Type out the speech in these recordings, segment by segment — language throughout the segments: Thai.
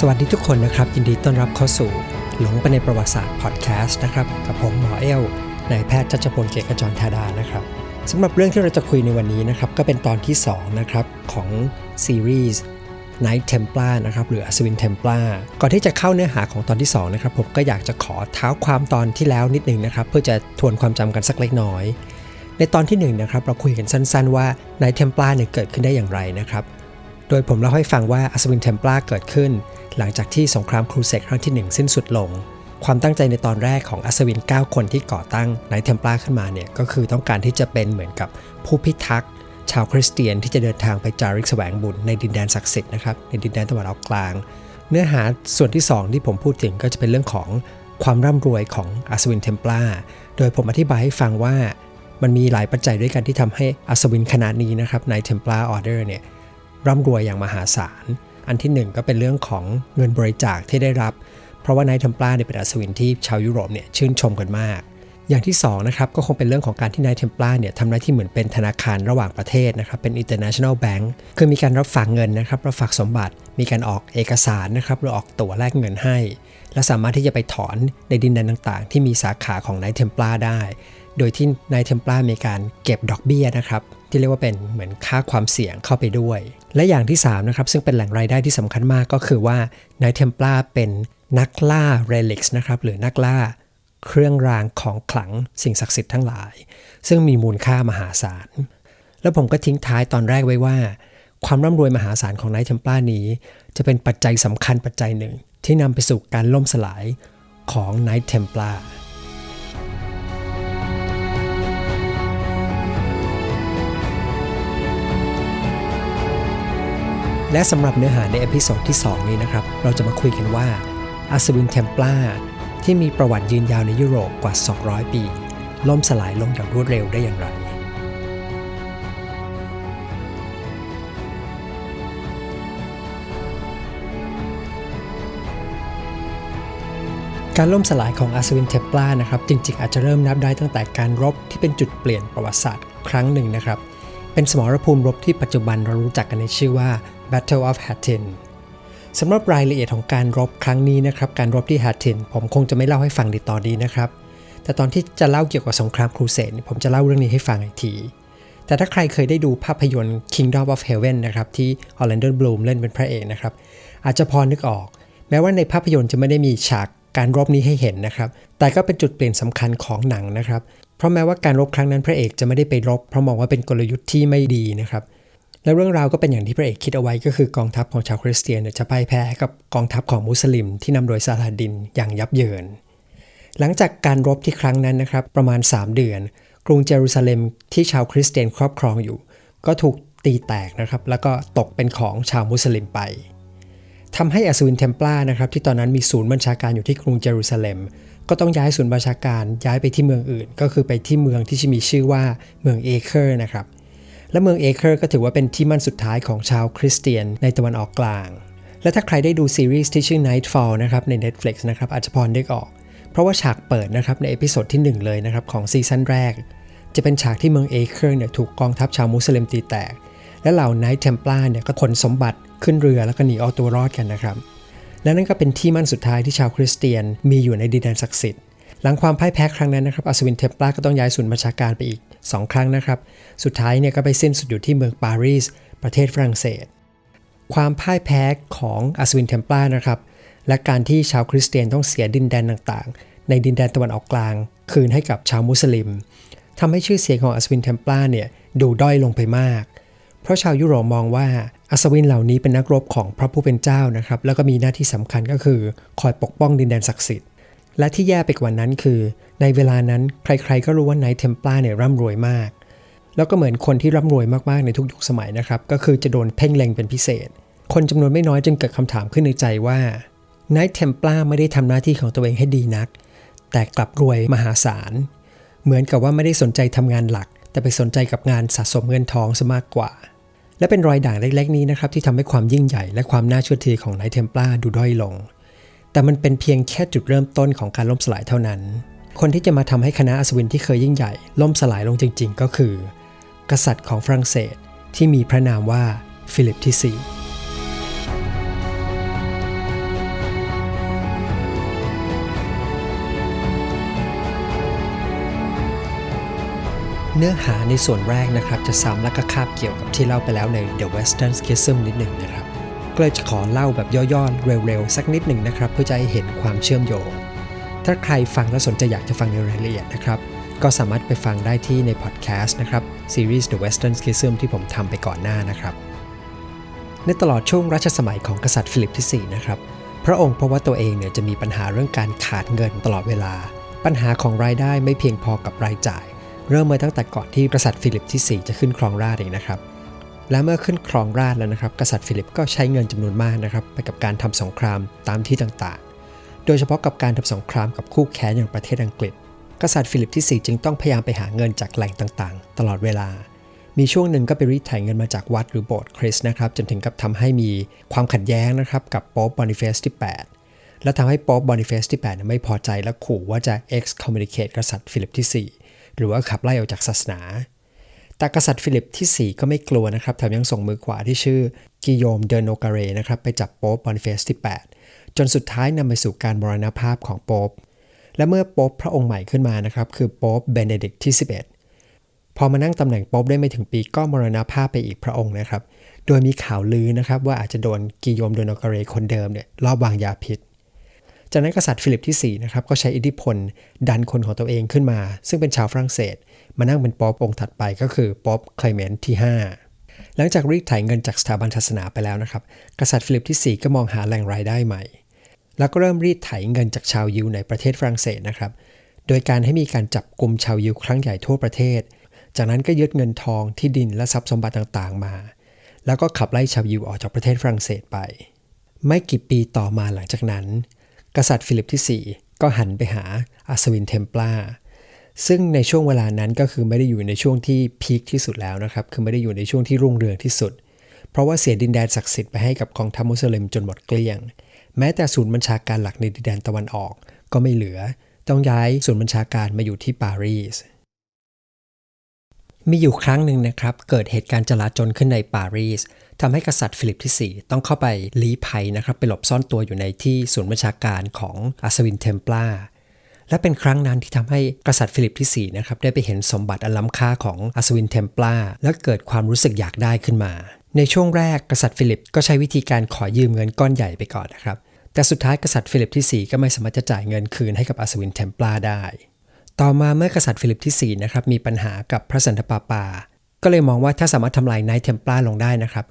สวัสดีทุกคนนะครับ ยินดีต้อนรับเข้าสู่หลงไปในประวัติศาสตร์พอดแคสต์นะครับ กับผมหมอเอลนายแพทย์ชัชพลเกยรตจรธาดานะครับสำหรับเรื่องที่เราจะคุยในวันนี้นะครับ ก็เป็นตอนที่ 2 นะครับ ของซีรีส์ Night Templar นะครับหรือ Aswin Templar ก่อนที่จะเข้าเนื้อหาของตอนที่ 2 นะครับ ผมก็อยากจะขอเท้าความตอนที่แล้วนิดนึงนะครับ เพื่อจะทวนความจำกันสักเล็กน้อย ในตอนที่1นะครับเราคุยกันสั้น ๆ ว่า Night Templar เนี่ยเกิดขึ้นได้อย่างไรนะครับ ดยผมเล่าให้ฟังว่าอัศวินเทมปลาเกิดขึ้น หลังจากที่สงครามครูเสดครั้งที่ 1 สิ้นสุดลง ความตั้งใจในตอนแรกของอัศวิน 9 คนที่ก่อตั้งไนท์เทมปลาขึ้นมาเนี่ยก็คือต้องการที่จะเป็นเหมือนกับผู้พิทักษ์ชาวคริสเตียนที่จะเดินทางไปจาริกแสวงบุญในดินแดนศักดิ์สิทธิ์นะครับในดินแดนตะวันออกกลาง เนื้อหาส่วนที่ 2 ที่ผมพูดถึงก็จะเป็นเรื่องของความร่ำรวยของอัศวินเทมปลาโดยผมอธิบายให้ฟังว่ามันมีหลายปัจจัยด้วยกันที่ทำให้อัศวินขนาดนี้นะครับในเทมปลาออเดอร์เนี่ย ร่ำรวยอย่างมหาศาล อันที่หนึ่งก็เป็นเรื่องของเงินบริจาคที่ได้รับ เพราะว่านท์เทมปลาเนี่ยเป็นอัศวินที่ชาวยุโรปเนี่ยชื่นชมกันมาก อย่างที่2นะครับก็คงเป็นเรื่องของการที่นท์เทมปลาเนี่ยทำหน้าที่เหมือนเป็นธนาคารระหว่างประเทศนะครับเป็น international bank คือมีการรับฝากเงินนะครับรับฝากสมบัติ มีการออกเอกสารนะครับหรือออกตั๋วแลกเงินให้ และสามารถที่จะไปถอนในดินแดนต่างๆ ที่มีสาขาของนท์เทมปลาได้ โดยที่ไนท์เทมปลามีการเก็บดอกเบี้ยนะครับที่เรียกว่าเป็นเหมือนค่าความเสี่ยงเข้าไปด้วย และอย่างที่3นะครับซึ่งเป็นแหล่งรายได้ที่สำคัญมากก็คือว่าไนท์เทมปลาเป็นนักล่าเรลิกส์นะครับหรือนักล่าเครื่องรางของขลังสิ่งศักดิ์สิทธิ์ทั้งหลาย ซึ่งมีมูลค่ามหาศาล แล้วผมก็ทิ้งท้ายตอนแรกไว้ว่า ความร่ำรวยมหาศาลของไนท์เทมปลานี้ จะเป็นปัจจัยสำคัญปัจจัยหนึ่ง ที่นำไปสู่การล่มสลายของไนท์เทมปลา และสำหรับเนื้อหาในเอพิโซดที่ 2 นี้นะครับ เราจะมาคุยกันว่าอัศวินเทมปลาที่มีประวัติยืนยาวในยุโรปกว่า 200 ปี ล่มสลายลงอย่างรวดเร็วได้อย่างไร การล่มสลายของอัศวินเทมปลานะครับ จริงๆ อาจจะเริ่มนับได้ตั้งแต่การรบที่เป็นจุดเปลี่ยนประวัติศาสตร์ครั้งหนึ่งนะครับ เป็นสมรภูมิรบที่ปัจจุบันเรารู้จักกันในชื่อว่า Battle of Hattin สำหรับรายละเอียดของการรบครั้งนี้นะครับ การรบที่ Hattin ผมคงจะไม่เล่าให้ฟังในตอนนี้นะครับ แต่ตอนที่จะเล่าเกี่ยวกับสงครามครูเสดผมจะเล่าเรื่องนี้ให้ฟังอีกที แต่ถ้าใครเคยได้ดูภาพยนตร์ Kingdom of Heaven นะครับที่ Orlando Bloom เล่นเป็นพระเอกนะครับ อาจจะพอนึกออก แม้ว่าในภาพยนตร์จะไม่ได้มีฉากการรบนี้ให้เห็นนะครับ แต่ก็เป็นจุดเปลี่ยนสำคัญของหนังนะครับ เพราะแม้ว่าการรบครั้งนั้นพระเอกจะไม่ได้ไปรบ เพราะมองว่าเป็นกลยุทธ์ที่ไม่ดีนะครับ และเรื่องราวก็เป็นอย่างที่พระเอกคิดเอาไว้ก็คือกองทัพของชาวคริสเตียนจะพ่ายแพ้กับกองทัพของมุสลิม ที่นำโดยซาลาดินอย่างยับเยิน หลังจากการรบที่ครั้งนั้นนะครับประมาณ 3 เดือน กรุงเยรูซาเล็มที่ชาวคริสเตียนครอบครองอยู่ ก็ถูกตีแตกนะครับแล้วก็ตกเป็นของชาวมุสลิมไปทำให้อัศวินเทมปลานะครับที่ตอนนั้นมีศูนย์บัญชาการอยู่ที่กรุงเยรูซาเล็ม ก็ต้องย้ายศูนย์บัญชาการย้ายไปที่เมืองอื่น ก็คือไปที่เมืองที่มีชื่อว่าเมืองเอเคอร์นะครับ และเมืองเอเคอร์ก็ถือว่าเป็นที่มั่นสุดท้ายของชาวคริสเตียนในตะวันออกกลาง และถ้าใครได้ดูซีรีส์ที่ชื่อ Nightfall นะครับใน Netflix นะครับอาจจะพอนึกออก เพราะว่าฉากเปิดนะครับในเอพิโซดที่ 1 เลยนะครับของซีซั่นแรก จะเป็นฉากที่เมืองเอเคอร์เนี่ยถูกกองทัพชาวมุสลิมตีแตก และเหล่าไนท์เทมปลาเนี่ยก็ขนสมบัติขึ้นเรือแล้วก็หนีเอาตัวรอดกันนะครับและนั่นก็เป็นที่มั่นสุดท้ายที่ชาวคริสเตียนมีอยู่ในดินแดนศักดิ์สิทธิ์หลังความพ่ายแพ้ครั้งนั้นนะครับอัศวินเทมปลาก็ต้องย้ายศูนย์บัญชาการไปอีก 2 ครั้งนะครับ สุดท้ายเนี่ยก็ไปสิ้นสุดอยู่ที่เมืองปารีส ประเทศฝรั่งเศส ความพ่ายแพ้ของอัศวินเทมปลานะครับ และการที่ชาวคริสเตียนต้องเสียดินแดนต่างๆ ในดินแดนตะวันออกกลาง คืนให้กับชาวมุสลิมทำให้ชื่อเสียงของอัศวินเทมปลาเนี่ยดูด้อยลงไปมาก เพราะชาวยุโรปมองว่าอัศวินเหล่านี้เป็นนักรบของพระผู้เป็นเจ้านะครับ แล้วก็มีหน้าที่สำคัญก็คือคอยปกป้องดินแดนศักดิ์สิทธิ์ และที่แย่ไปกว่านั้นคือ ในเวลานั้นใครๆก็รู้ว่าไนท์เทมปลาเนี่ยร่ำรวยมาก แล้วก็เหมือนคนที่ร่ำรวยมากๆในทุกยุคสมัยนะครับ ก็คือจะโดนเพ่งเล็งเป็นพิเศษ คนจำนวนไม่น้อยจึงเกิดคำถามขึ้นในใจว่าไนท์เทมปลาไม่ได้ทำหน้าที่ของตัวเองให้ดีนัก แต่กลับรวยมหาศาล เหมือนกับว่าไม่ได้สนใจทำงานหลัก แต่ไปสนใจกับงานสะสมเงินทองซะมากกว่า และเป็นรอยด่างเล็ก ๆ นี้นะครับที่ทำให้ความยิ่งใหญ่และความน่าเชื่อถือของไนท์เทมปลาดูด้อยลง แต่มันเป็นเพียงแค่จุดเริ่มต้นของการล่มสลายเท่านั้น คนที่จะมาทำให้คณะอัศวินที่เคยยิ่งใหญ่ ล่มสลายลงจริง ๆ ก็คือ กษัตริย์ของฝรั่งเศสที่มีพระนามว่าฟิลิปที่ 4เนื้อหาในส่วนแรกนะครับ จะซ้ำและก็คาบเกี่ยวกับที่เล่าไปแล้วใน The Western Schism นิดหนึ่งนะครับ ก็เลยจะขอเล่าแบบย่อๆเร็วๆ สักนิดหนึ่งนะครับ เพื่อจะให้เห็นความเชื่อมโยง ถ้าใครฟังแล้วสนใจอยากจะฟังในรายละเอียดนะครับ ก็สามารถไปฟังได้ที่ในพอดแคสต์นะครับซีรีส์ The Western Schism ที่ผมทำไปก่อนหน้านะครับในตลอดช่วงรัชสมัยของกษัตริย์ฟิลิปที่ 4 นะครับ พระองค์เพราะว่าตัวเองเนี่ยจะมีปัญหาเรื่องการขาดเงินตลอดเวลา ปัญหาของรายได้ไม่เพียงพอกับรายจ่าย เริ่มมาตั้งแต่ก่อนที่กษัตริย์ฟิลิปที่ 4 จะขึ้นครองราชย์เองนะครับ และเมื่อขึ้นครองราชแล้วนะครับ กษัตริย์ฟิลิปก็ใช้เงินจำนวนมากนะครับไปกับการทำสงครามตามที่ต่างๆ โดยเฉพาะกับการทำสงครามกับคู่แข่งอย่างประเทศอังกฤษ กษัตริย์ฟิลิปที่ 4 จึงต้องพยายามไปหาเงินจากแหล่งต่างๆ ตลอดเวลา มีช่วงหนึ่งก็ไปรีดไถเงินมาจากวัดหรือโบสถ์คริสต์นะครับจนถึงกับทำให้มีความขัดแย้งนะครับกับป๊ปบอนิเฟสที่ 8 และทำให้ป๊ปบอนิเฟสที่8ไม่พอใจและขู่ว่าจะ excommunicate กษัตริย์ฟิลิปที่ 4 หรือว่าขับไล่ออกจากศาสนา แต่กษัตริย์ฟิลิปที่ 4 ก็ไม่กลัวนะครับแถมยังส่งมือขวาที่ชื่อกิโยมเดโนการเรนะครับไปจับโป๊ปบอนิเฟสที่ 8 จนสุดท้ายนำไปสู่การมรณภาพของโป๊ปและเมื่อโป๊ปพระองค์ใหม่ขึ้นมานะครับคือโป๊ปเบเนดิกที่ 11 พอมานั่งตำแหน่งโป๊ปได้ไม่ถึงปีก็มรณภาพไปอีกพระองค์นะครับ โดยมีข่าวลือนะครับว่าอาจจะโดนกิโยมโดโนการเรคนเดิมเนี่ยลอบวางยาพิษจากนั้นกษัตริย์ฟิลิปที่4นะครับก็ใช้อิทธิพลดันคนของตัวเองขึ้นมา ซึ่งเป็นชาวฝรั่งเศส มานั่งเป็นป๊อปองค์ถัดไปก็คือป๊อปคลเมนที่ 5 หลังจากรีดไถเงินจากสถาบันศาสนาไปแล้วนะครับ กษัตริย์ฟิลิปที่ 4 ก็มองหาแหล่งรายได้ใหม่ แล้วก็เริ่มรีดไถเงินจากชาวยิวในประเทศฝรั่งเศสนะครับ โดยการให้มีการจับกลุ่มชาวยิวครั้งใหญ่ทั่วประเทศ จากนั้นก็ยึดเงินทองที่ดินและทรัพย์สมบัติต่างๆ มา แล้วก็ขับไล่ชาวยิวออกจากประเทศฝรั่งเศสไป ไม่กี่ปีต่อมาหลังจากนั้น กษัตริย์ฟิลิปที่ 4 ก็หันไปหาอัศวินเทมปลา ซึ่งในช่วงเวลานั้นก็คือไม่ได้อยู่ในช่วงที่พีคที่สุดแล้วนะครับ คือไม่ได้อยู่ในช่วงที่รุ่งเรืองที่สุด เพราะว่าเสียดินแดนศักดิ์สิทธิ์ไปให้กับกองทัพมุสลิมจนหมดเกลี้ยง แม้แต่ศูนย์บัญชาการหลักในดินแดนตะวันออก ก็ไม่เหลือ ต้องย้ายศูนย์บัญชาการมาอยู่ที่ปารีส มีอยู่ครั้งหนึ่งนะครับ เกิดเหตุการณ์จลาจลขึ้นในปารีสทำให้กษัตริย์ฟิลิปที่ 4 ต้องเข้าไปลี้ภัยนะครับไปหลบซ่อนตัวอยู่ในที่ศูนย์บัญชาการของอัศวินเทมปลา และเป็นครั้งนั้นที่ทำให้กษัตริย์ฟิลิปที่4นะครับได้ไปเห็นสมบัติอันล้ำค่าของอัศวินเทมปลาและเกิดความรู้สึกอยากได้ขึ้นมา ในช่วงแรกกษัตริย์ฟิลิปก็ใช้วิธีการขอยืมเงินก้อนใหญ่ไปก่อนนะครับแต่สุดท้ายกษัตริย์ฟิลิปที่ 4 ก็ไม่สามารถจะจ่ายเงินคืนให้กับอัศวินเทมปลาได้ ต่อมาเมื่อกษัตริย์ฟิลิปที่4นะครับมีปัญหากับพระสันตะปาปา ก็เลยมองว่าถ้าสามารถทำลายไนท์เทมปลาลงได้นะครับ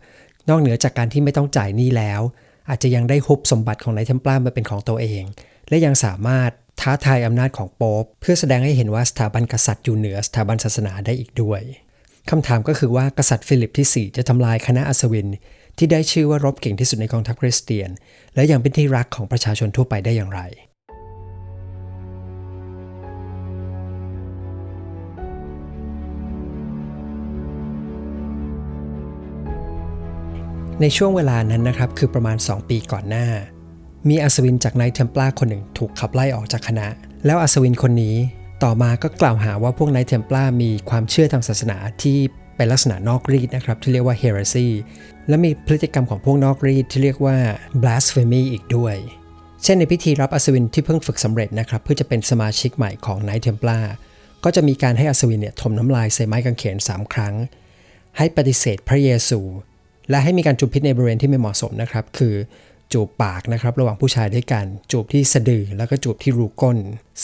นอกเหนือจากการที่ไม่ต้องจ่ายหนี้แล้ว อาจจะยังได้ฮุบสมบัติของนท์เทมปลามาเป็นของตัวเอง และยังสามารถ ท้าทายอำนาจของโป๊ปเพื่อแสดงให้เห็นว่าสถาบันกษัตริย์อยู่เหนือสถาบันศาสนาได้อีกด้วยคำถามก็คือว่ากษัตริย์ฟิลิปที่ 4 จะทำลายคณะอัศวิน ที่ได้ชื่อว่ารบเก่งที่สุดในกองทัพคริสเตียน และยังเป็นที่รักของประชาชนทั่วไปได้อย่างไรในช่วงเวลานั้นนะครับ คือประมาณ 2 ปีก่อนหน้า มีอัศวินจากไนท์เทมปลาคนหนึ่งถูกขับไล่ออกจากคณะ แล้วอัศวินคนนี้ต่อมาก็กล่าวหาว่าพวกไนท์เทมปลามีความเชื่อทางศาสนาที่เป็นลักษณะนอกรีดนะครับ ที่เรียกว่า heresy และมีพฤติกรรมของพวกนอกรีดที่เรียกว่า blasphemy อีกด้วย เช่นในพิธีรับอัศวินที่เพิ่งฝึกสำเร็จนะครับเพื่อจะเป็นสมาชิกใหม่ของไนท์เทมปลาก็จะมีการให้อัศวินเนี่ยถมน้ำลายใส่ไม้กางเขน 3 ครั้ง ให้ปฏิเสธพระเยซู และให้มีการจูบพิษในบริเวณที่ไม่เหมาะสมนะครับ คือ จูบปากนะครับระหว่างผู้ชายด้วยกันจูบที่สะดือแล้วก็จูบที่รูก้น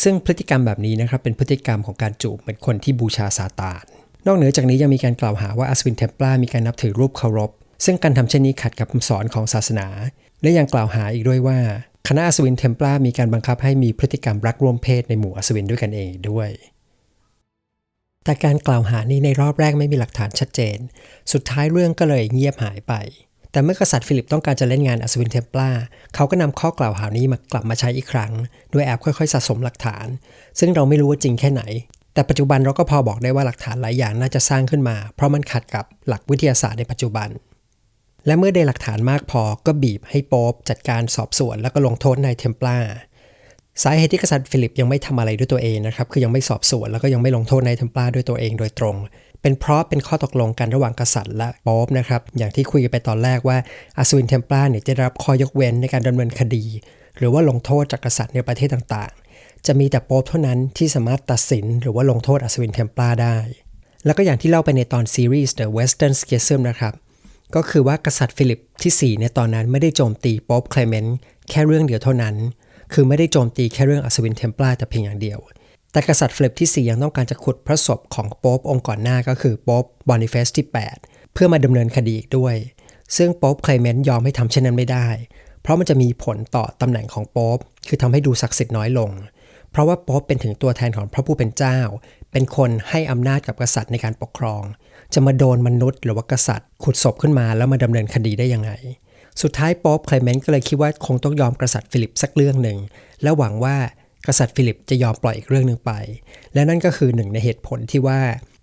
ซึ่งพฤติกรรมแบบนี้นะครับเป็นพฤติกรรมของการจูบเป็นคนที่บูชาซาตาน นอกเหนือจากนี้ยังมีการกล่าวหาว่าอัศวินเทมปลามีการนับถือรูปเคารพ ซึ่งการทำเช่นนี้ขัดกับคำสอนของศาสนา และยังกล่าวหาอีกด้วยว่าคณะอัศวินเทมปลามีการบังคับให้มีพฤติกรรมรักร่วมเพศในหมู่อัศวินด้วยกันเองด้วยแต่การกล่าวหานี้ในรอบแรกไม่มีหลักฐานชัดเจน สุดท้ายเรื่องก็เลยเงียบหายไป แต่เมื่อกษัตริย์ฟิลิปต้องการจะเล่นงานอัศวินเทมปลาเขาก็นำข้อกล่าวหานี้มากลับมาใช้อีกครั้ง โดยแอบค่อยๆ สะสมหลักฐาน ซึ่งเราไม่รู้ว่าจริงแค่ไหน แต่ปัจจุบันเราก็พอบอกได้ว่าหลักฐานหลายอย่างน่าจะสร้างขึ้นมา เพราะมันขัดกับหลักวิทยาศาสตร์ในปัจจุบัน และเมื่อได้หลักฐานมากพอก็บีบให้โป๊ปจัดการสอบสวนแล้วก็ลงโทษนายเทมปลาสาเหตุที่กษัตริย์ฟิลิปยังไม่ทำอะไรด้วยตัวเองนะครับคือยังไม่สอบสวนแล้วก็ยังไม่ลงโทษนายเทมปลาด้วยตัวเองโดยตรง เป็นเพราะเป็นข้อตกลงกันระหว่างกษัตริย์และป๊อปนะครับ อย่างที่คุยกันไปตอนแรกว่าอัศวินเทมปลาเนี่ยจะได้รับข้อยกเว้นในการดำเนินคดี หรือว่าลงโทษจากกษัตริย์ในประเทศต่างๆ จะมีแต่ป๊อปเท่านั้นที่สามารถตัดสินหรือว่าลงโทษอัศวินเทมปลาได้ แล้วก็อย่างที่เล่าไปในตอนซีรีส์ The Western Schism นะครับก็คือว่ากษัตริย์ฟิลิปที่4ในตอนนั้นไม่ได้โจมตีป๊อปเคลเมนต์แค่เรื่องเดียวเท่านั้น คือไม่ได้โจมตีแค่เรื่องอัศวินเทมปลาแต่เพียงอย่างเดียว แต่กษัตริย์ฟลิปที่4ยังต้องการจะขุดพระศพของโป๊ปองค์ก่อนหน้าก็คือโป๊ปบอนิเฟสที่ 8 เพื่อมาดำเนินคดีอีกด้วย ซึ่งโป๊ปเคลเมนต์ยอมให้ทำเช่นนั้นไม่ได้ เพราะมันจะมีผลต่อตำแหน่งของโป๊ปคือทำให้ดูศักดิ์สิทธิ์น้อยลง เพราะว่าโป๊ปเป็นถึงตัวแทนของพระผู้เป็นเจ้า เป็นคนให้อำนาจกับกษัตริย์ในการปกครอง จะมาโดนมนุษย์ หรือว่ากษัตริย์ขุดศพขึ้นมาแล้วมาดำเนินคดีได้ยังไงสุดท้ายป๊ปเคลเมนต์ก็เลยคิดว่าคงต้องยอมกษัตริย์ฟิลิปสักเรื่องหนึ่ง และหวังว่า กษัตริย์ฟิลิปจะยอมปล่อยอีกเรื่องหนึ่งไป และนั่นก็คือหนึ่งในเหตุผลที่ว่า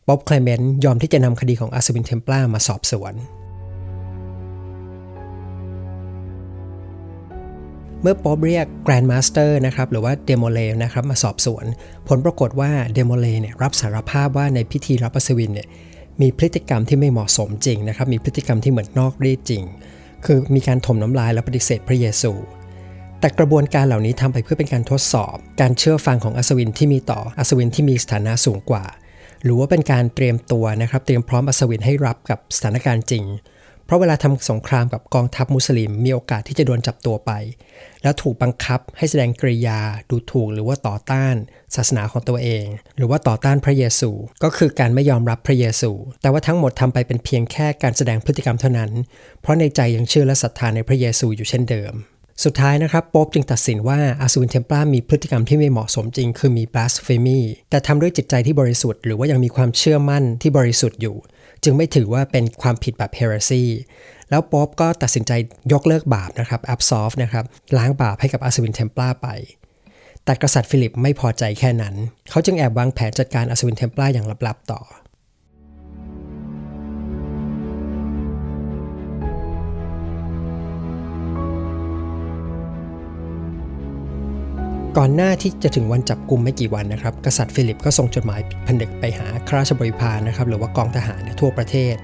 ป๊อบเคลเมนต์ยอมที่จะนำคดีของอัศวินเทมปลามาสอบสวน เมื่อป๊อบเรียกแกรนด์มาสเตอร์นะครับหรือว่าเดโมเลนะครับมาสอบสวน ผลปรากฏว่าเดโมเลเนี่ยรับสารภาพว่าในพิธีรับอัศวินเนี่ยมีพฤติกรรมที่ไม่เหมาะสมจริงนะครับมีพฤติกรรมที่เหมือนนอกรีดจริง คือมีการถมน้ำลายและปฏิเสธพระเยซู แต่กระบวนการเหล่านี้ทำไปเพื่อเป็นการทดสอบ การเชื่อฟังของอัศวินที่มีต่ออัศวินที่มีสถานะสูงกว่า หรือว่าเป็นการเตรียมตัวนะครับ เตรียมพร้อมอัศวินให้รับกับสถานการณ์จริง เพราะเวลาทำสงครามกับกองทัพมุสลิม มีโอกาสที่จะโดนจับตัวไป แล้วถูกบังคับให้แสดงกริยา ดูถูกหรือว่าต่อต้าน ศาสนาของตัวเอง หรือว่าต่อต้านพระเยซู ก็คือการไม่ยอมรับพระเยซู แต่ว่าทั้งหมดทำไปเป็นเพียงแค่การแสดงพฤติกรรมเท่านั้น เพราะในใจยังเชื่อและศรัทธาในพระเยซูอยู่เช่นเดิม สุดท้ายนะครับโป๊ปจึงตัดสินว่าอาสวินเทมปลามีพฤติกรรมที่ไม่เหมาะสมจริง คือมี blasphemy แต่ทำด้วยจิตใจที่บริสุทธิ์หรือว่ายังมีความเชื่อมั่นที่บริสุทธิ์อยู่ จึงไม่ถือว่าเป็นความผิดแบบ heresy แล้วป๊อบก็ตัดสินใจยกเลิกบาปนะครับ absolve นะครับล้างบาปให้กับอาสวินเทมปลาไป แต่กษัตริย์ฟิลิปไม่พอใจแค่นั้น เขาจึงแอบวางแผนจัดการอัศวินเทมปลาอย่างลับๆต่อ ก่อนหน้าที่จะถึงวันจับกลุ่มไม่กี่วันนะครับ กษัตริย์ฟิลิปก็ส่งจดหมายผนึกไปหาข้าราชบริพารนะครับหรือว่ากองทหารทั่วประเทศ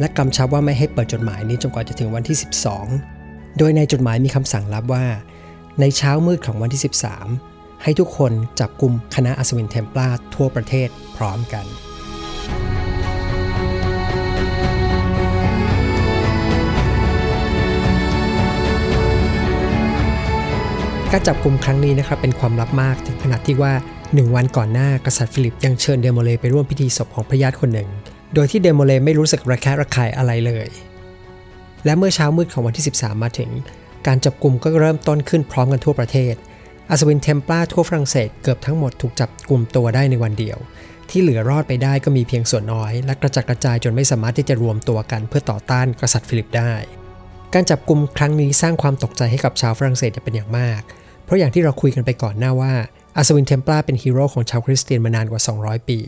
และกำชับว่าไม่ให้เปิดจดหมายนี้จนกว่าจะถึงวันที่ 12 โดยในจดหมายมีคำสั่งลับว่า ในเช้ามืดของวันที่ 13 ให้ทุกคนจับกลุ่มคณะอัศวินเทมปลาทั่วประเทศพร้อมกัน การจับกลุ่มครั้งนี้นะครับเป็นความลับมากถึงขนาดที่ว่า 1 วันก่อนหน้ากษัตริย์ฟิลิปยังเชิญเดโมเลไปร่วมพิธีศพของพระญาติคนหนึ่ง โดยที่เดโมเลไม่รู้สึกระแคะระคายอะไรเลย และเมื่อเช้ามืดของวันที่ 13 มาถึง การจับกลุ่มก็เริ่มต้นขึ้นพร้อมกันทั่วประเทศอัศวินเทมปลาทั่วฝรั่งเศสเกือบทั้งหมดถูกจับกลุ่มตัวได้ในวันเดียว ที่เหลือรอดไปได้ก็มีเพียงส่วนน้อย และกระจัดกระจายจนไม่สามารถที่จะรวมตัวกันเพื่อต่อต้านกษัตริย์ฟิลิปได้ การจับกลุ่มครั้งนี้สร้างความตกใจให้กับชาวฝรั่งเศสเป็นอย่างมาก เพราะอย่างที่เราคุยกันไปก่อนหน้าว่าอัศวินเทมปลาเป็นฮีโร่ของชาวคริสเตียนมานานกว่า 200 ปี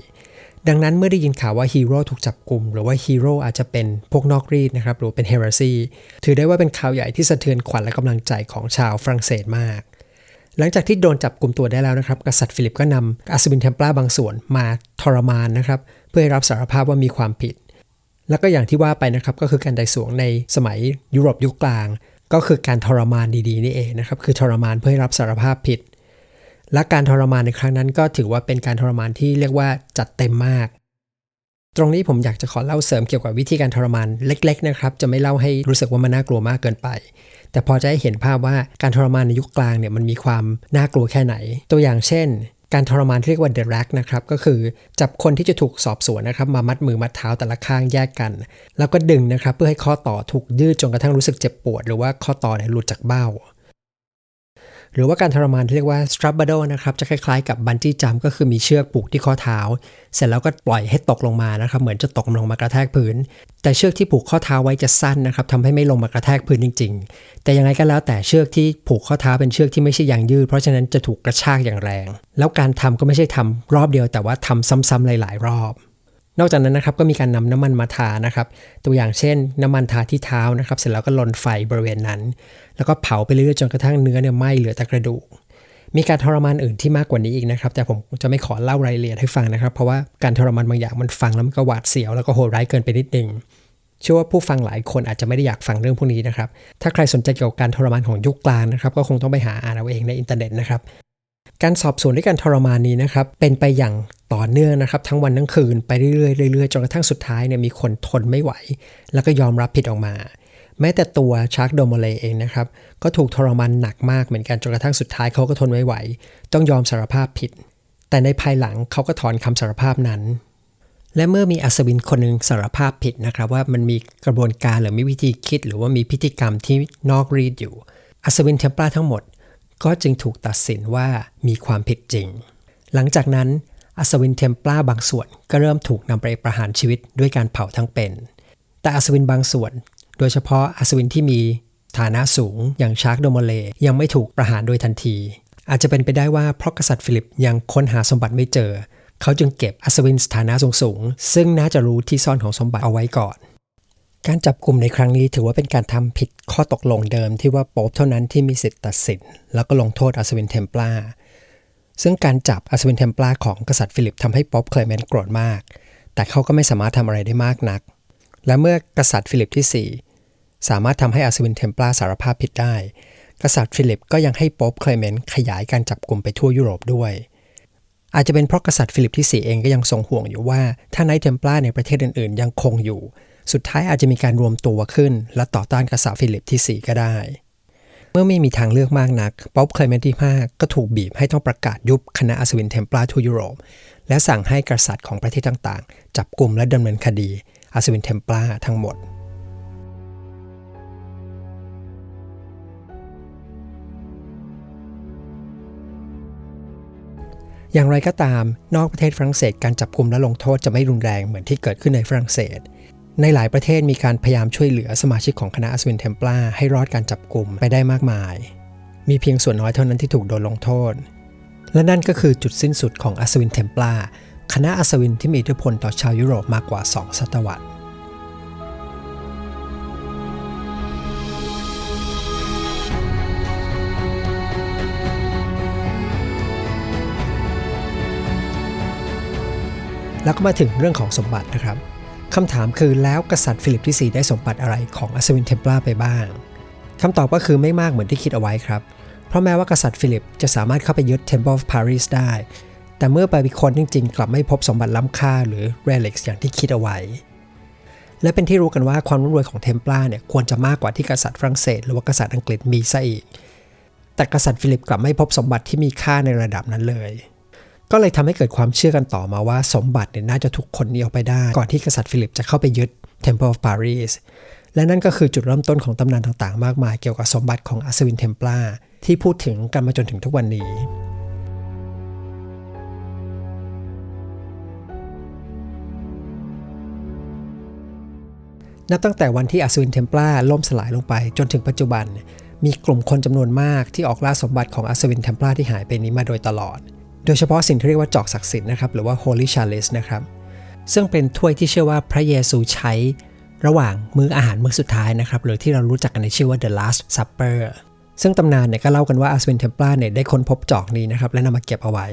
ดังนั้นเมื่อได้ยินข่าวว่าฮีโร่ถูกจับกลุ่มหรือว่าฮีโร่อาจจะเป็นพวกนอกรีดนะครับหรือเป็นเฮเรซีถือได้ว่าเป็นข่าวใหญ่ที่สะเทือนขวัญและกำลังใจของชาวฝรั่งเศสมาก หลังจากที่โดนจับกลุ่มตัวได้แล้วนะครับ กษัตริย์ฟิลิปก็นำอัศวินเทมปลาบางส่วนมาทรมานนะครับเพื่อให้รับสารภาพว่ามีความผิด แล้วก็อย่างที่ว่าไปนะครับก็คือการไต่สวนในสมัยยุโรปยุคกลาง ก็คือการทรมานดีๆนี่เองนะครับคือทรมานเพื่อให้รับสารภาพผิด และการทรมานในครั้งนั้นก็ถือว่าเป็นการทรมานที่เรียกว่าจัดเต็มมาก ตรงนี้ผมอยากจะขอเล่าเสริมเกี่ยวกับวิธีการทรมานเล็ก ๆ นะครับ จะไม่เล่าให้รู้สึกว่ามันน่ากลัวมากเกินไป แต่พอจะให้เห็นภาพว่าการทรมานในยุคกลางเนี่ยมันมีความน่ากลัวแค่ไหน ตัวอย่างเช่น การทรมานที่เรียกว่า the rack นะครับก็คือจับคนที่จะถูกสอบสวนนะครับมามัดมือมัดเท้าแต่ละข้างแยกกัน แล้วก็ดึงนะครับเพื่อให้ข้อต่อถูกยืดจนกระทั่งรู้สึกเจ็บปวด หรือว่าข้อต่อเนี่ยหลุดจากเบ้า หรือว่าการทรมานที่เรียกว่า strabado นะครับจะคล้ายๆกับบันจี้จัมก็คือมีเชือกผูกที่ข้อเท้า เสร็จแล้วก็ปล่อยให้ตกลงมานะครับเหมือนจะตกลงมากระแทกพื้น แต่เชือกที่ผูกข้อเท้าไว้จะสั้นนะครับทำให้ไม่ลงมากระแทกพื้นจริง ๆ แต่ยังไงก็แล้วแต่เชือกที่ผูกข้อเท้าเป็นเชือกที่ไม่ใช่ยางยืด เพราะฉะนั้นจะถูกกระชากอย่างแรง แล้วการทำก็ไม่ใช่ทำรอบเดียว แต่ว่าทำซ้ำๆหลาย ๆ รอบ นอกจากนั้นนะครับก็มีการนำน้ำมันมาทานะครับ ตัวอย่างเช่น น้ำมันทาที่เท้านะครับ เสร็จแล้วก็ลนไฟบริเวณนั้น แล้วก็เผาไปเรื่อยจนกระทั่งเนื้อเนี่ยไหม้เหลือแต่กระดูกมีการทรมานอื่นที่มากกว่านี้อีกนะครับ แต่ผมจะไม่ขอเล่ารายละเอียดให้ฟังนะครับ เพราะว่าการทรมานบางอย่างมันฟังแล้วมันก็หวาดเสียวแล้วก็โหดร้ายเกินไปนิดนึงเชื่อว่าผู้ฟังหลายคนอาจจะไม่ได้อยากฟังเรื่องพวกนี้นะครับ ถ้าใครสนใจเกี่ยวกับการทรมานของยุคกลางนะครับ ก็คงต้องไปหาอ่านเอาเองในอินเทอร์เน็ตนะครับ การสอบสวนด้วยการทรมานนี้นะครับ เป็นไปอย่าง ต่อเนื่องนะครับทั้งวันทั้งคืนไปเรื่อยๆเรื่อยๆจนกระทั่งสุดท้ายเนี่ยมีคนทนไม่ไหว แล้วก็ยอมรับผิดออกมา แม้แต่ตัวชาร์กโดโมเลเองนะครับ ก็ถูกทรมานหนักมากเหมือนกันจนกระทั่งสุดท้ายเขาก็ทนไม่ไหว ต้องยอมสารภาพผิด แต่ในภายหลังเขาก็ถอนคำสารภาพนั้น และเมื่อมีอัศวินคนหนึ่งสารภาพผิดนะครับ ว่ามันมีกระบวนการหรือมีวิธีคิด หรือว่ามีพิธีกรรมที่นอกรีดอยู่ อัศวินเทมปลาทั้งหมด ก็จึงถูกตัดสินว่ามีความผิดจริง หลังจากนั้น อัศวินเทมปลาบางส่วนก็เริ่มถูกนำไปประหารชีวิตด้วยการเผาทั้งเป็น แต่อัศวินบางส่วน โดยเฉพาะอัศวินที่มีฐานะสูงอย่างชาร์กโดโมเลยังไม่ถูกประหารโดยทันที อาจจะเป็นไปได้ว่าเพราะกษัตริย์ฟิลิปยังค้นหาสมบัติไม่เจอ เขาจึงเก็บอัศวินสถานะสูงๆซึ่งน่าจะรู้ที่ซ่อนของสมบัติเอาไว้ก่อน การจับกลุ่มในครั้งนี้ถือว่าเป็นการทำผิดข้อตกลงเดิมที่ว่าโป๊ปเท่านั้นที่มีสิทธิ์ตัดสิน แล้วก็ลงโทษอัศวินเทมปลา ซึ่งการจับอัศวินเทมปลาของกษัตริย์ฟิลิปทำให้ป๊อปเคลเมนต์โกรธมาก แต่เขาก็ไม่สามารถทำอะไรได้มากนัก และเมื่อกษัตริย์ฟิลิปที่ 4 สามารถทำให้อัศวินเทมปลาสารภาพผิดได้ กษัตริย์ฟิลิปก็ยังให้ป๊อปเคลเมนต์ขยายการจับกลุ่มไปทั่วยุโรปด้วย อาจจะเป็นเพราะกษัตริย์ฟิลิปที่ 4 เองก็ยังทรงห่วงอยู่ว่าถ้าไนท์เทมปลาในประเทศอื่น ๆ ยังคงอยู่ สุดท้ายอาจจะมีการรวมตัวขึ้น และต่อต้านกษัตริย์ฟิลิปที่ 4 ก็ได้ เมื่อไม่มีทางเลือกมากนัก ป๊อปเคลเมนต์ที่ 5 ก็ถูกบีบให้ต้องประกาศยุบคณะอัศวินเทมปลาทั่วยุโรป และสั่งให้กษัตริย์ของประเทศต่างๆ จับกลุ่มและดำเนินคดีอัศวินเทมปลาทั้งหมดอย่างไรก็ตาม นอกประเทศฝรั่งเศสการจับกลุ่มและลงโทษจะไม่รุนแรงเหมือนที่เกิดขึ้นในฝรั่งเศส ในหลายประเทศมีการพยายามช่วยเหลือสมาชิกของคณะอัศวินเทมปลาให้รอดการจับกลุ่มไปได้มากมาย มีเพียงส่วนน้อยเท่านั้นที่ถูกโดนลงโทษ และนั่นก็คือจุดสิ้นสุดของอัศวินเทมปลาคณะอัศวินที่มีอิทธิพลต่อชาวยุโรปมากกว่า 2 ศตวรรษแล้วก็มาถึงเรื่องของสมบัตินะครับ คำถามคือแล้วกษัตริย์ฟิลิปที่ 4 ได้สมบัติอะไรของอัศวินเทมปลาไปบ้างคำตอบก็คือไม่มากเหมือนที่คิดเอาไว้ครับ เพราะแม้ว่ากษัตริย์ฟิลิปจะสามารถเข้าไปยึด Temple of Paris ได้ แต่เมื่อไปวิคราะห์จริงๆ กลับไม่พบสมบัติล้ำค่าหรือ relics อย่างที่คิดเอาไว้ และเป็นที่รู้กันว่าความรุ่งรวยของเทมปลาเนี่ยควรจะมากกว่าที่กษัตริย์ฝรั่งเศส หรือว่ากษัตริย์อังกฤษมีซะอีก แต่กษัตริย์ฟิลิปกลับไม่พบสมบัติที่มีค่าในระดับนั้นเลย ก็เลยทำให้เกิดความเชื่อกันต่อมาว่าสมบัติเนี่ยน่าจะถูกคนนี้ออกไปได้ ก่อนที่กษัตริย์ฟิลิปจะเข้าไปยึด Temple of Paris และนั่นก็คือจุดเริ่มต้นของตำนานต่างๆ มากมายเกี่ยวกับสมบัติของอัศวินเทมปลาที่พูดถึงกันมาจนถึงทุกวันนี้นับตั้งแต่วันที่อัศวินเทมปลาล่มสลายลงไปจนถึงปัจจุบัน มีกลุ่มคนจำนวนมากที่ออกล่าสมบัติของอัศวินเทมปลาที่หายไปนี้มาโดยตลอด โดยเฉพาะสิ่งที่เรียกว่าจอกศักดิ์สิทธิ์นะครับหรือว่า Holy Chalice นะครับซึ่งเป็นถ้วยที่เชื่อว่าพระเยซูใช้ระหว่างมื้ออาหารมื้อสุดท้ายนะครับหรือที่เรารู้จักกันในชื่อว่า The Last Supper ซึ่งตำนานเนี่ยก็เล่ากันว่าอัศวินเทมปลาเนี่ยได้ค้นพบจอกนี้นะครับและนำมาเก็บเอาไว้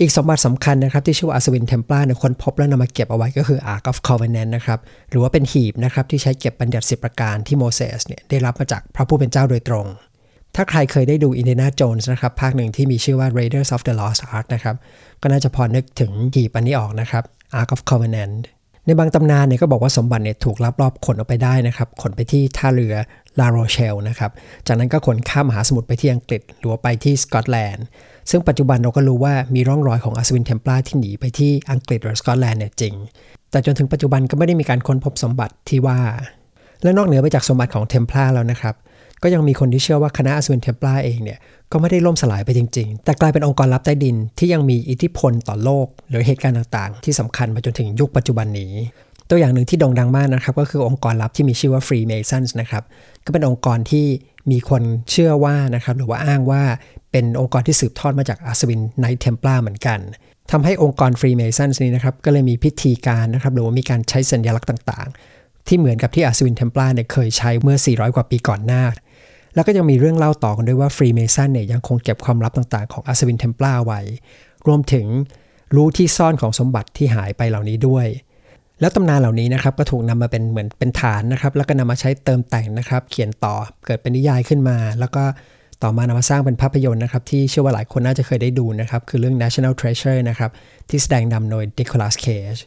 อีกสมบัติสำคัญนะครับที่ชื่อว่าอัศวินเทมปลาเนี่ยค้นพบและนำมาเก็บเอาไว้ก็คือ Ark of Covenant นะครับหรือว่าเป็นหีบนะครับที่ใช้เก็บบัญญัติสิบประการที่โมเสสเนี่ยได้รับมาจากพระผู้เป็นเจ้าโดยตรง ถ้าใครเคยได้ดู Indiana Jones นะครับ ภาคหนึ่งที่มีชื่อว่า Raiders of the Lost Ark นะครับ ก็น่าจะพอนึกถึงหีบอันนี้ออกนะครับ Ark of Covenant ในบางตำนานเนี่ยก็บอกว่าสมบัติเนี่ยถูกลับรอบขนออกไปได้นะครับ ขนไปที่ท่าเรือลาโรเชลนะครับ จากนั้นก็ขนข้ามมหาสมุทรไปที่อังกฤษ หรือว่าไปที่สกอตแลนด์ ซึ่งปัจจุบันเราก็รู้ว่ามีร่องรอยของอัศวินเทมปลาที่หนีไปที่อังกฤษหรือสกอตแลนด์เนี่ยจริง แต่จนถึงปัจจุบันก็ไม่ได้มีการค้นพบสมบัติที่ว่า และนอกเหนือไปจากสมบัติของเทมปลาแล้วนะครับ ก็ยังมีคนที่เชื่อว่าคณะอัศวินเทมปลาเองเนี่ยก็ไม่ได้ล่มสลายไปจริง ๆ แต่กลายเป็นองค์กรลับใต้ดินที่ยังมีอิทธิพลต่อโลก หรือเหตุการณ์ต่างๆ ที่สำคัญมาจนถึงยุคปัจจุบันนี้ ตัวอย่างหนึ่งที่โด่งดังมากนะครับ ก็คือองค์กรลับที่มีชื่อว่า Freemasons นะครับก็เป็นองค์กรที่มีคนเชื่อว่านะครับหรือว่าอ้างว่าเป็นองค์กรที่สืบทอดมาจากอัศวินไนท์เทมปลาเหมือนกันทำให้องค์กร Freemasons นี้นะครับก็เลยมีพิธีการนะครับหรือว่ามีการใช้สัญลักษณ์ต่างๆ ที่เหมือนกับที่อัศวินเทมปลาเนี่ยเคยใช้เมื่อ 400 กว่าปีก่อนหน้า แล้วก็ยังมีเรื่องเล่าต่อกันด้วยว่าฟรีเมซันเนี่ยยังคงเก็บความลับต่างๆของอัศวินเทมปลาไว้ รวมถึงรู้ที่ซ่อนของสมบัติที่หายไปเหล่านี้ด้วย แล้วตำนานเหล่านี้นะครับก็ถูกนำมาเป็นเหมือนเป็นฐานนะครับ แล้วก็นำมาใช้เติมแต่งนะครับ เขียนต่อเกิดเป็นนิยายขึ้นมา แล้วก็ต่อมานำมาสร้างเป็นภาพยนตร์นะครับ ที่เชื่อว่าหลายคนน่าจะเคยได้ดูนะครับ คือเรื่อง National Treasure นะครับที่แสดงนำโดย Nicolas Cage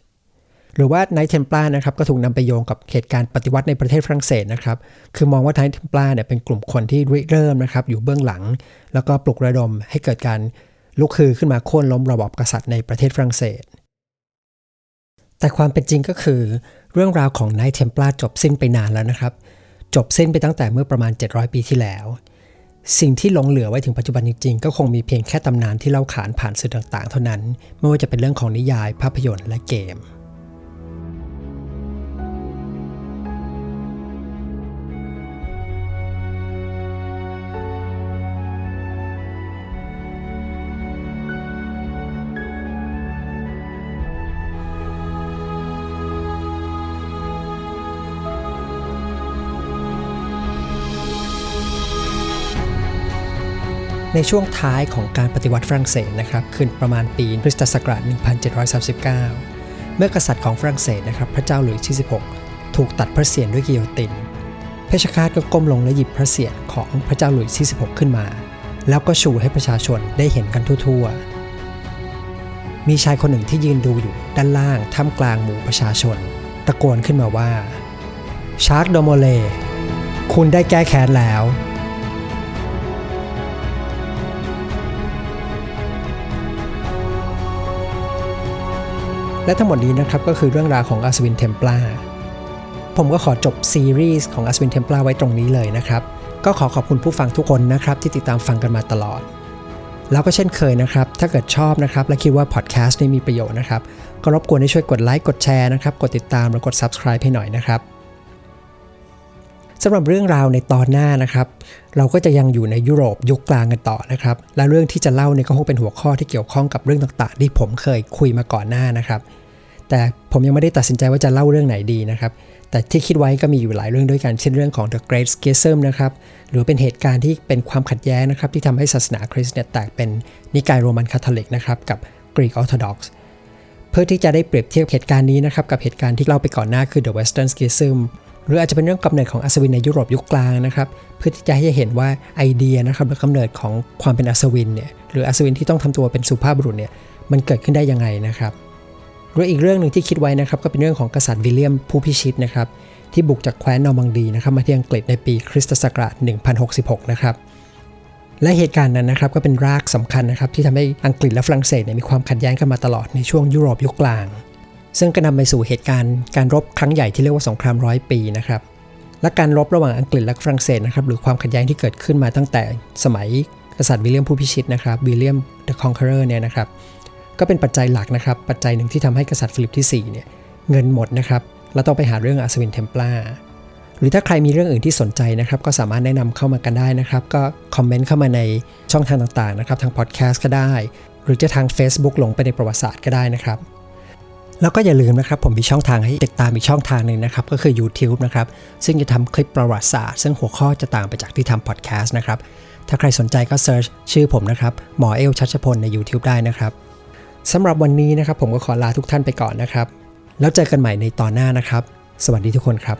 หรือว่า Knight Templar นะครับก็ถูกนำไปโยงกับเหตุการณ์ปฏิวัติในประเทศฝรั่งเศสนะครับคือมองว่า Knight Templar เนี่ยเป็นกลุ่มคนที่ริเริ่มนะครับอยู่เบื้องหลัง แล้วก็ปลุกระดมให้เกิดการลุกฮือขึ้นมาโค่นล้มระบอบกษัตริย์ในประเทศฝรั่งเศส แต่ความเป็นจริงก็คือ เรื่องราวของ Knight Templar จบสิ้นไปนานแล้วนะครับ จบสิ้นไปตั้งแต่เมื่อประมาณ 700 ปีที่แล้ว สิ่งที่หลงเหลือไว้ถึงปัจจุบันจริงๆ ก็คงมีเพียงแค่ตำนานที่เล่าขานผ่านสื่อต่างๆ เท่านั้น ไม่ว่าจะเป็นเรื่องของนิยาย ภาพยนตร์และเกม ในช่วงท้ายของการปฏิวัติฝรั่งเศสนะครับคือประมาณปีคริสตศักราช 1739 เมื่อกษัตริย์ของฝรั่งเศสนะครับพระเจ้าหลุยส์ที่16 ถูกตัดพระเศียรด้วยกิโยติน เพชฌฆาตก็ก้มลงและหยิบพระเศียรของพระเจ้าหลุยส์ที่16 ขึ้นมา แล้วก็ชูให้ประชาชนได้เห็นกันทั่วๆ มีชายคนหนึ่งที่ยืนดูอยู่ด้านล่างท่ามกลางหมู่ประชาชน ตะโกนขึ้นมาว่าชาร์กโดโมเลคุณได้แก้แค้นแล้ว และทั้งหมดนี้นะครับก็คือเรื่องราวของอัศวินเทมปลาผมก็ขอจบซีรีส์ของอัศวินเทมปลาไว้ตรงนี้เลยนะครับ ก็ขอขอบคุณผู้ฟังทุกคนนะครับที่ติดตามฟังกันมาตลอด แล้วก็เช่นเคยนะครับ ถ้าเกิดชอบนะครับและคิดว่าพอดแคสต์นี้มีประโยชน์นะครับ ก็รบกวนให้ช่วยกดไลค์กดแชร์นะครับ กดติดตามและกด subscribe ให้หน่อยนะครับ สำหรับเรื่องราวในตอนหน้านะครับ เราก็จะยังอยู่ในยุโรปยุคกลางกันต่อนะครับ และเรื่องที่จะเล่าเนี่ยก็คงเป็นหัวข้อที่เกี่ยวข้องกับเรื่องต่างๆ ที่ผมเคยคุยมาก่อนหน้านะครับ แต่ผมยังไม่ได้ตัดสินใจว่าจะเล่าเรื่องไหนดีนะครับ แต่ที่คิดไว้ก็มีอยู่หลายเรื่องด้วยกัน เช่นเรื่องของ The Great Schism นะครับ หรือเป็นเหตุการณ์ที่เป็นความขัดแย้งนะครับที่ทำให้ศาสนาคริสต์เนี่ยแตกเป็นนิกายโรมันคาทอลิกนะครับกับกรีกออร์โธดอกซ์เพื่อที่จะได้เปรียบเทียบเหตุการณ์นี้นะครับกับเหตุการณ์ที่เล่าไปก่อนหน้าคือ The Western Schism หรืออาจจะเป็นเรื่องกำเนิดของอัศวินในยุโรปยุคกลางนะครับเพื่อที่จะให้เห็นว่าไอเดียนะครับหรือกำเนิดของความเป็นอัศวินเนี่ยหรืออัศวินที่ต้องทำตัวเป็นสุภาพบุรุษเนี่ยมันเกิดขึ้นได้ยังไงนะครับหรืออีกเรื่องหนึ่งที่คิดไว้นะครับก็เป็นเรื่องของกษัตริย์วิลเลียมผู้พิชิตนะครับที่บุกจากแคว้นนอร์มังดีนะครับมาที่อังกฤษในปีคริสตศักราช 1066 นะครับและเหตุการณ์นั้นนะครับก็เป็นรากสำคัญนะครับที่ทำให้อังกฤษและฝรั่งเศสเนี่ยมีความขัดแย้งกันมาตลอดในช่วงยุโรปยุคกลาง ซึ่งก็นำไปสู่เหตุการณ์การรบครั้งใหญ่ที่เรียกว่าสงครามร้อยปีนะครับและการรบระหว่างอังกฤษและฝรั่งเศสนะครับหรือความขัดแย้งที่เกิดขึ้นมาตั้งแต่สมัยกษัตริย์วิลเลียมผู้พิชิตนะครับวิลเลียมเดอะคอนเคอร์เนี่ยนะครับก็เป็นปัจจัยหลักนะครับ ปัจจัยหนึ่งที่ทำให้กษัตริย์ฟิลิปที่4เนี่ยเงินหมดนะครับแล้วต้องไปหาเรื่องอัศวินเทมปลาหรือถ้าใครมีเรื่องอื่นที่สนใจนะครับ ก็สามารถแนะนำเข้ามากันได้นะครับ ก็คอมเมนต์เข้ามาในช่องทางต่างๆนะครับทางพอดแคสต์ก็ได้ หรือจะทาง Facebook ลงไปในประวัติศาสตร์ก็ได้นะครับ แล้วก็อย่าลืมนะครับผมมีช่องทางให้ติดตามอีกช่องทางหนึ่งนะครับก็คือ YouTube นะครับซึ่งจะทำคลิปประวัติศาสตร์ซึ่งหัวข้อจะต่างไปจากที่ทำพอดแคสต์นะครับถ้าใครสนใจก็เซิร์ชชื่อผมนะครับหมอเอลชัชพลใน YouTube ได้นะครับสำหรับวันนี้นะครับผมก็ขอลาทุกท่านไปก่อนนะครับ แล้วเจอกันใหม่ในตอนหน้านะครับ สวัสดีทุกคนครับ